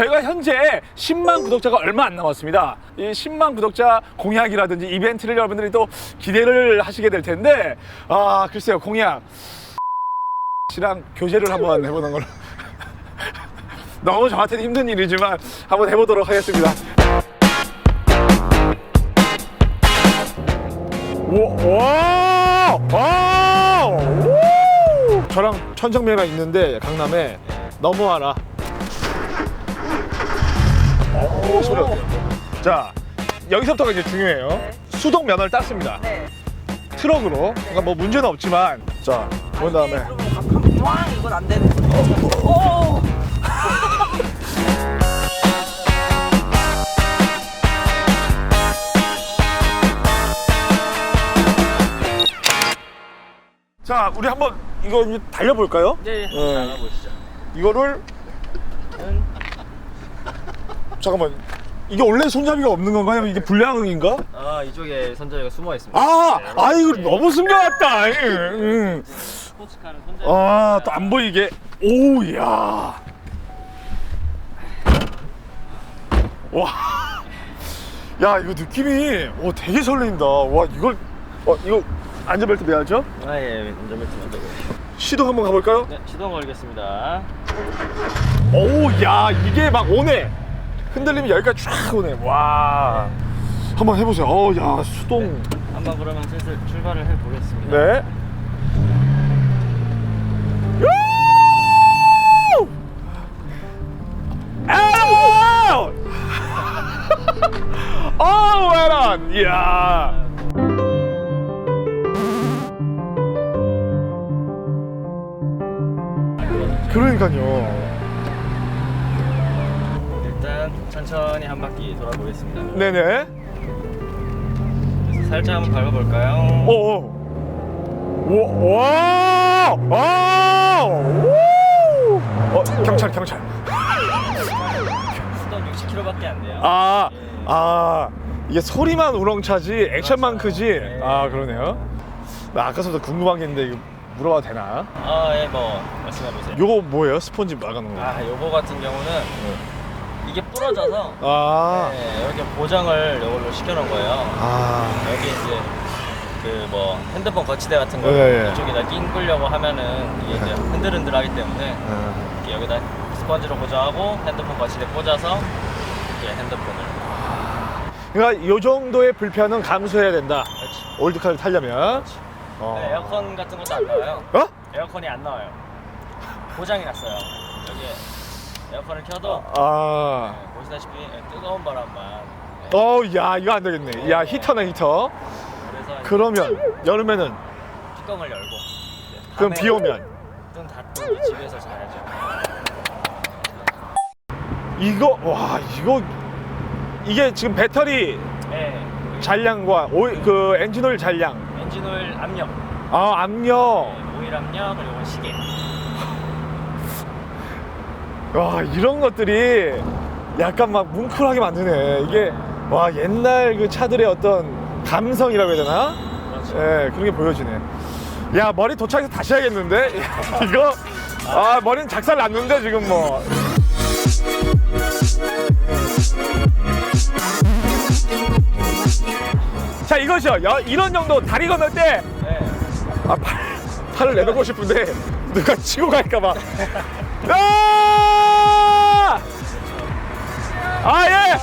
저희가 현재 10만 구독자가 얼마 안 남았습니다. 이 10만 구독자 공약이라든지 이벤트를 여러분들이 또 기대를 하시게 될 텐데, 아, 글쎄요, 공약. 씨랑 교제를 한번 해보는 걸로. 너무 저한테는 힘든 일이지만 한번 해보도록 하겠습니다. 와! 와! 우! 저랑 천정매가 있는데 강남에 넘어와라. 오, 소리 어때요? 자, 여기서부터가 이제 중요해요. 수동 면허를 땄습니다. 네. 트럭으로. 그러니까 뭐 문제는 없지만 자, 그런 다음에 그러면 꽝 이건 안 되는. 오! 자, 우리 한번 이거 이제 달려볼까요? 네, 네. 나가보시죠. 이거를 잠깐만. 이게 원래 손잡이가 없는 건가요? 이게 불량인가? 아 이쪽에 선자위가 숨어 있습니다. 아, 네, 아 이거 너무 숨겨왔다. 응. 스포츠카는 선자위. 아, 또 안 보이게. 오, 야. 와. 야, 이거 느낌이 오, 되게 설렌다. 와, 이걸 어, 이거 안전벨트 매야죠? 아예 운전벨트 먼저. 시동 한번 가볼까요? 네, 시동 걸겠습니다. 오, 야, 이게 막 오네. 흔들리면 여기까지 쫙 오네. 와. 한번 해보세요. 어, 야, 수동. 한번 그러면 슬슬 출발을 해 보겠습니다. 네. 어, 웨런! 이야. 그러니까요. 천천히 한 바퀴 돌아보겠습니다. 네네. 그래서 살짝 한번 밟아볼까요? 오, 오. 와! 와! 우! 어, 경찰, 경찰. 수동 60km밖에 안 돼요. 아, 예. 아, 이게 소리만 우렁차지 액션만. 크지. 네. 아, 그러네요. 나 아까부터 궁금한 게 있는데 이거 물어봐도 되나? 아, 예, 뭐 말씀해 보세요. 요거 뭐예요? 스폰지 막아놓은 거. 아, 요거 같은 경우는 이게 부러져서 아, 네, 이렇게 보정을 이걸로 시켜놓은 거예요. 아, 여기 이제 그 뭐 핸드폰 거치대 같은 거 예, 예. 이쪽에다 낑끌려고 하면은 이게 이제 흔들흔들하기 때문에 아. 이렇게 여기다 스펀지로 고정하고 핸드폰 거치대 꽂아서 이렇게 핸드폰을 그러니까 요 정도의 불편은 감수해야 된다. 그렇지. 올드카를 타려면. 어. 네, 에어컨 같은 것도 안 나와요. 어? 에어컨이 안 나와요. 고장이 났어요. 여기 에어컨을 켜도 아. 네, 보시다시피 뜨거운 바람만 네, 어, 야, 이거 안 되겠네. 야, 히터네, 히터. 그래서 그러면 여름에는 뚜껑을 열고 네, 그럼 밤에 비 오면 눈 닫고 집에서 자야죠. 이거 와, 이거 이게 지금 배터리 네, 잔량과 오일, 그 엔진오일 잔량, 엔진오일 압력, 아 압력, 네, 오일 압력 그리고 시계. 와 이런 것들이 약간 막 뭉클하게 만드네. 이게 와 옛날 그 차들의 어떤 감성이라고 해야 되나? 그렇죠. 예, 그런 게 보여지네. 야 머리 도착해서 다시 해야겠는데 이거 아 머리는 작살 났는데 지금 뭐. 자 이것이요. 여- 이런 정도 다리 건널 때 네. 아, 팔, 팔을 내놓고 싶은데 누가 치고 갈까봐. 아! 아, 예!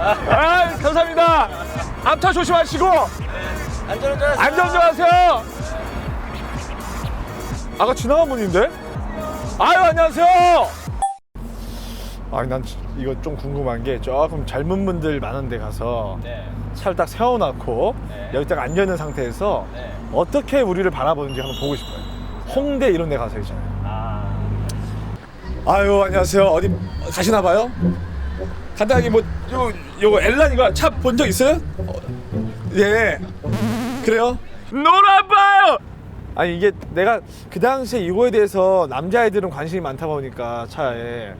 아, 감사합니다. 앞차 조심하시고, 안전운전 안전운전 하세요. 아까 지나간 분인데? 아유, 안녕하세요. 아니, 난 이거 좀 궁금한 게 조금 젊은 분들 많은 데 가서 네. 차를 딱 세워놓고 네. 여기 딱 앉아있는 상태에서 네. 어떻게 우리를 바라보는지 한번 보고 싶어요. 홍대 이런 데 가서 있잖아요. 아. 아유, 안녕하세요. 어디 가시나 봐요? 간단하게 뭐, 요, 요거 엘란이가 차 본 적 있어요? 어, 예. 그래요? 놀아봐요! 아니, 이게 내가 그 당시에 이거에 대해서 남자애들은 관심이 많다 보니까 차에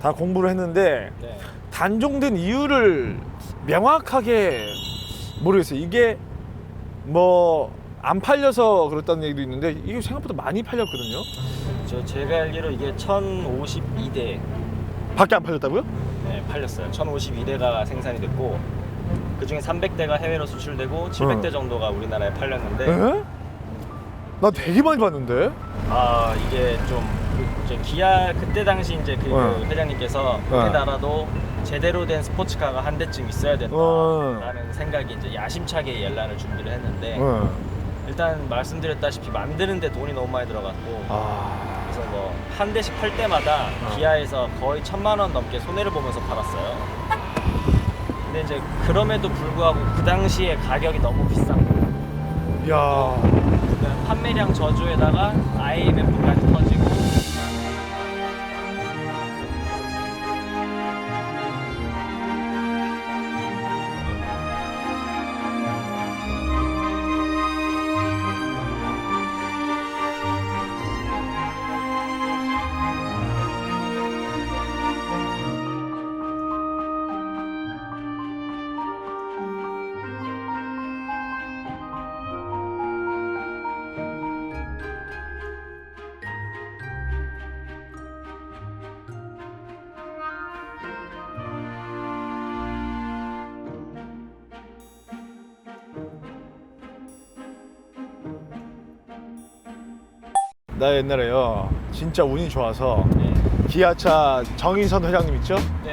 다 공부를 했는데 네. 단종된 이유를 명확하게 모르겠어요. 이게 뭐 안 팔려서 그렇다는 얘기도 있는데 이게 생각보다 많이 팔렸거든요. 저 제가 알기로 이게 1052대 밖에 안 팔렸다고요? 네, 팔렸어요. 1,052대가 생산이 됐고 그 중에 300대가 해외로 수출되고 700대 어. 정도가 우리나라에 팔렸는데 에? 나 되게 많이 봤는데. 아 이게 좀 이제 기아 그때 당시 이제 그 어. 회장님께서 어. 우리나라도 제대로 된 스포츠카가 한 대쯤 있어야 어. 된다라는 생각이 이제 야심차게 옐란을 준비를 했는데 어. 일단 말씀드렸다시피 만드는데 돈이 너무 많이 들어갔고 아. 뭐 한 대씩 팔 때마다 어. 기아에서 거의 천만 원 넘게 손해를 보면서 팔았어요. 근데 이제 그럼에도 불구하고 그 당시에 가격이 너무 비싼 거예요. 야. 그러니까 판매량 저조에다가 IMF까지 터지고 나 옛날에요. 진짜 운이 좋아서 네. 기아차 정의선 회장님 있죠? 네.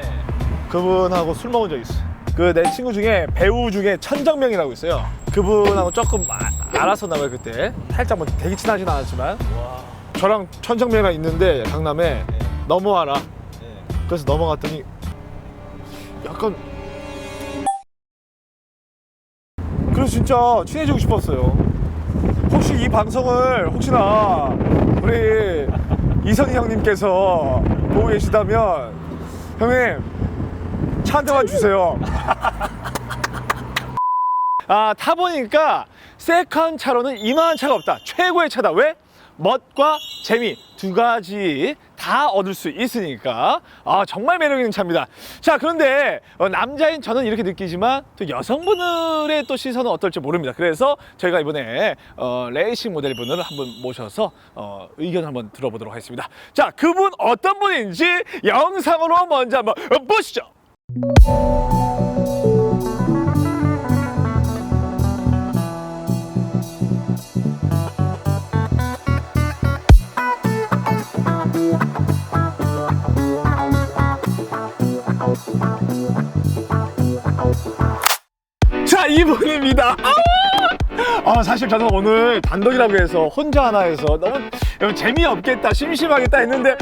그분하고 술 먹은 적 있어. 그 내 친구 중에 배우 중에 천정명이라고 있어요. 그분하고 조금 아, 알았었나 봐요 그때. 살짝 뭐 되게 친하진 않았지만 와. 저랑 천정명이가 있는데 강남에 네. 넘어와라. 네. 그래서 넘어갔더니 약간 그래서 진짜 친해지고 싶었어요. 혹시 이 방송을 혹시나 우리 이선희 형님께서 보고 계시다면 형님 차 한 대만 주세요. 아 타보니까 세컨 차로는 이만한 차가 없다. 최고의 차다. 왜? 멋과 재미 두 가지 다 얻을 수 있으니까 아 정말 매력 있는 차입니다. 자 그런데 어, 남자인 저는 이렇게 느끼지만 또 여성분들의 또 시선은 어떨지 모릅니다. 그래서 저희가 이번에 어, 레이싱 모델 분을 한번 모셔서 어, 의견 한번 들어보도록 하겠습니다. 자 그분 어떤 분인지 영상으로 먼저 한번 보시죠. 자 이분입니다. 아 사실 저는 오늘 단독이라고 해서 혼자 하나 해서 너무 재미없겠다 심심하겠다 했는데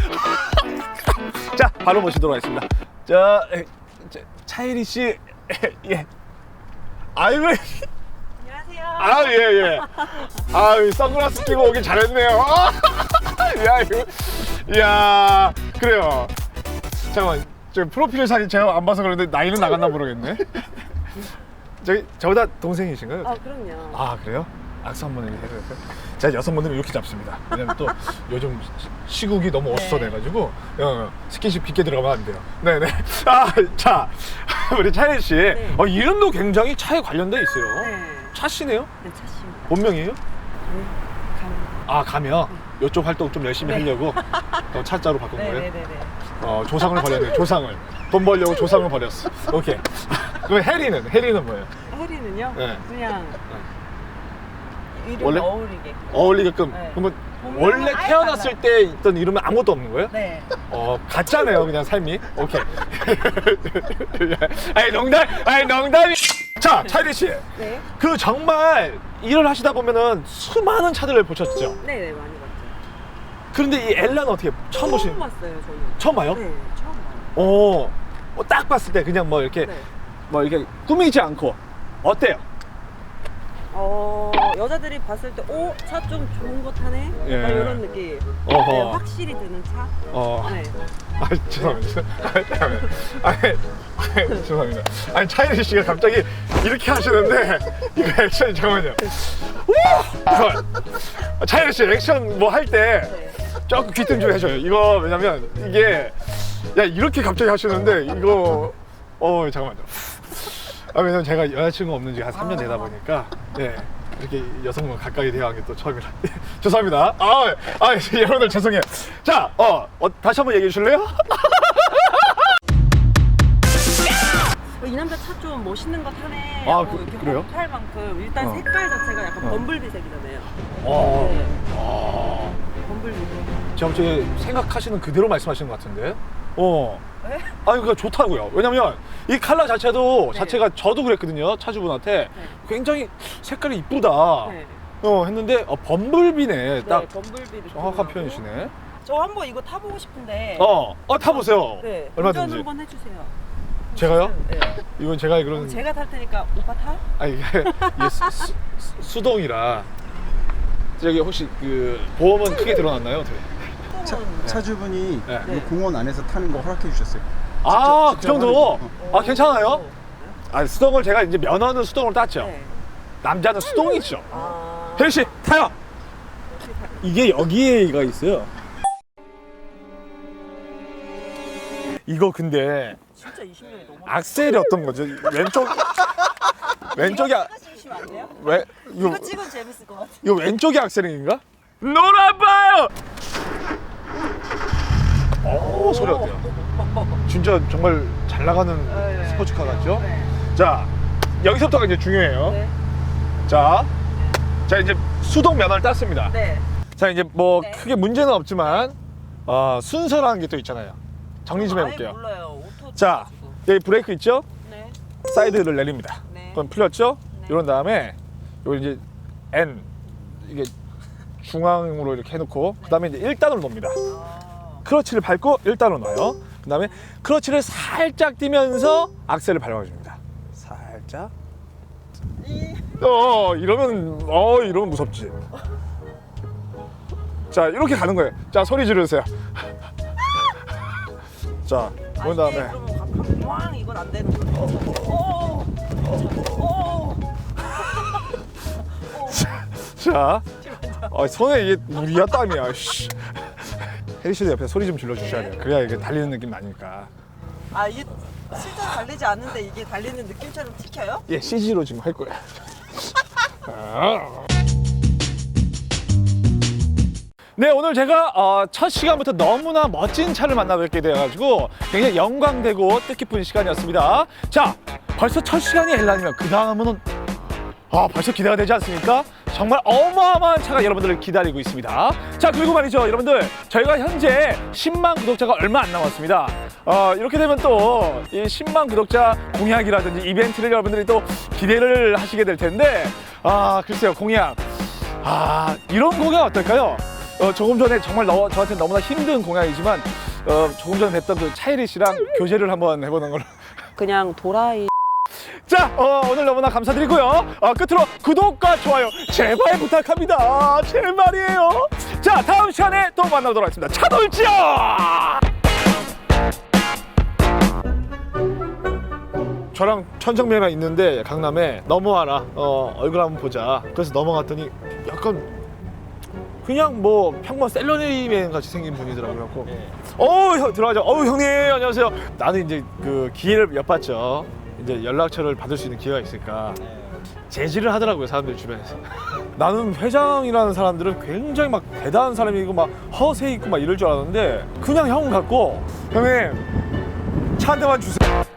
자 바로 모시도록 하겠습니다. 자, 차혜리 씨 예. 아이고 안녕하세요. 아예 예. 아유 선글라스 끼고 오길 잘했네요. 야 이거 야 그래요. 잠깐만 저 프로필 사진 제가 안 봐서 그런데 나이는 나갔나 모르겠네. 저기 저보다 동생이신가요? 아 그럼요. 아 그래요? 악수 한 번 해주세요. 제가 여성분들은 이렇게 잡습니다. 왜냐면 또 요즘 시- 시국이 너무 어수선해가지고 어, 스킨십 깊게 들어가면 안 돼요. 네네. 아자 우리 차혜 씨 네. 어, 이름도 굉장히 차에 관련돼 있어요. 네. 차 씨네요? 네, 차씨입니다. 본명이에요? 네. 감. 아 가면 이쪽 활동 좀 열심히 네. 하려고 어, 차자로 바꾼 거예요. 네네네네. 어, 조상을 버렸네. 조상을 돈 벌려고 조상을 버렸어. 오케이. 그럼 해리는 해리는 뭐예요? 혜리는요? 네. 그냥 이름 원래? 어울리게. 어울리게끔. 네. 그러면 본명은 원래 아예 태어났을. 때 있던 이름은 아무것도 없는 거예요? 네. 어, 가짜네요, 그냥 삶이. 오케이. 아니, 농담, 아니, 농담이. 자, 차이리 씨. 네. 그 정말 일을 하시다 보면은 수많은 차들을 보셨죠? 네 네 많이 봤죠. 그런데 이 엘라는 어떻게 처음 보신? 처음 봤어요 저는. 처음 봐요? 네 처음 봐요. 어, 어, 딱 봤을 때 그냥 뭐 이렇게, 네. 뭐 이렇게 꾸미지 않고 어때요? 어 여자들이 봤을 때, 오, 차 좀 좋은 거 타네. 예. 약간 이런 느낌. 어허. 네, 확실히 드는 차. 어. 네. 아 죄송합니다. 아니, 아니, 죄송합니다. 아니 차이리 씨가 갑자기 이렇게 하시는데 이거 액션이 잠깐만요. 우! 차이리 씨 액션 뭐 할때 네. 조금 귀뜸 좀 해줘요. 이거 왜냐면 이게 야 이렇게 갑자기 하시는데 이거 어 잠깐만요. 아, 왜냐면 제가 여자친구 없는 지 한 3년 되다 보니까 예. 이렇게 여성분 가까이 대화한 게 또 처음이라 죄송합니다. 아, 아 여러분들 죄송해요. 자, 어, 어 다시 한번 얘기해 주실래요? 어, 이 남자 차 좀 멋있는 것 타네. 아, 그- 이렇게 그래요? 할 만큼 일단 어. 색깔 자체가 약간 어. 범블비색이잖아요. 어, 네. 아, 범블비색. 제가 제 생각하시는 그대로 말씀하시는 것 같은데. 어. 네? 아니 그러니까 좋다고요. 왜냐면 이 칼라 자체도 네. 자체가 저도 그랬거든요. 차주분한테 네. 굉장히 색깔이 이쁘다. 네. 어 했는데 어, 범블비네. 네, 딱 범블비 느낌. 정확한 표현이시네. 저 한번 이거 타보고 싶은데. 어, 어 타보세요. 네. 얼마든지. 한번 해주세요. 제가요? 네. 이건 제가 그럼 제가 탈 테니까 오빠 타? 아 이게, 이게 수, 수, 수- 수동이라 저기 혹시 그 보험은 크게 들어놨나요? 어떻게? 차, 차주분이 네. 이 공원 안에서 타는 거 허락해 주셨어요. 아, 직접 그 정도? 하는 아, 괜찮아요? 아, 수동을 제가 이제 면허는 수동으로 땄죠. 네. 남자는 수동이죠. 아. 혜리 씨, 타요. 이게 여기에가 있어요. 이거 근데 진짜 20년이 넘어. 악셀이 어떤 거죠? 왼쪽 왼쪽이 아, 찍으시면 안 돼요? 왜 이거 이거 찍으면 재밌을 것 같아. 이거 왼쪽이 악셀인가? 놀아봐요. 오 소리 어때요? 진짜 정말 잘 나가는 네. 스포츠카 같죠? 네. 자 여기서부터가 이제 중요해요. 네. 자, 자 이제 수동 면허를 땄습니다. 네. 자 이제 뭐 네. 크게 문제는 없지만 어, 순서라는 게 또 있잖아요. 정리 좀 해볼게요. 몰라요. 오토. 자 여기 브레이크 있죠? 네. 사이드를 내립니다. 네. 그럼 풀렸죠? 네. 이런 다음에 요 이제 N 이게 중앙으로 이렇게 해놓고 그 다음에 이제 1단으로 놓습니다. 아. 크러치를 밟고 1단으로 놔요. 그 다음에 크러치를 살짝 띄면서 악셀을 밟아줍니다. 살짝. 어 이러면 어 이러면 무섭지. 자 이렇게 가는 거예요. 자 소리 지르세요. 자 아, 그런 다음에 왕 이건 안 되는 거예요. 오. 오. 자 어, 손에 이게 물이야 땀이야. 씨. 혜리 씨도 옆에 소리 좀 질러 주셔야 돼요. 그래야 이게 달리는 느낌 나니까. 아 이게 실제로 달리지 않는데 이게 달리는 느낌처럼 찍혀요? 예 CG로 지금 할 거야. 아. 네 오늘 제가 어, 첫 시간부터 너무나 멋진 차를 만나뵙게 되어가지고 굉장히 영광되고 뜻깊은 시간이었습니다. 자 벌써 첫 시간이 엘란이면 그 다음은 아 벌써 기대가 되지 않습니까? 정말 어마어마한 차가 여러분들을 기다리고 있습니다. 자 그리고 말이죠 여러분들 저희가 현재 10만 구독자가 얼마 안 남았습니다. 어, 이렇게 되면 또 이 10만 구독자 공약이라든지 이벤트를 여러분들이 또 기대를 하시게 될 텐데 아 글쎄요 공약 아 이런 공약 어떨까요? 어, 조금 전에 정말 너, 저한테 너무나 힘든 공약이지만 어, 조금 전에 뵀던 그 차이리 씨랑 교제를 한번 해보는 걸로 그냥 도라이. 자, 어, 오늘 너무나 감사드리고요. 어, 끝으로 구독과 좋아요 제발 부탁합니다. 제발이에요. 자, 다음 시간에 또 만나보도록 하겠습니다. 차돌지요! 저랑 천정매가 있는데 강남에 넘어와라. 어, 얼굴 한번 보자. 그래서 넘어갔더니 약간 그냥 뭐 평범 셀러리맨 같이 생긴 분이더라고요. 그래갖고 네. 어우 형 들어가죠. 어우 형님 안녕하세요. 나는 이제 그 기회를 엿봤죠. 이제 연락처를 받을 수 있는 기회가 있을까. 네. 제지를 하더라고요 사람들 주변에서. 나는 회장이라는 사람들은 굉장히 막 대단한 사람이고 막 허세 있고 막 이럴 줄 알았는데 그냥 형 같고 형님 차 한 대만 주세요.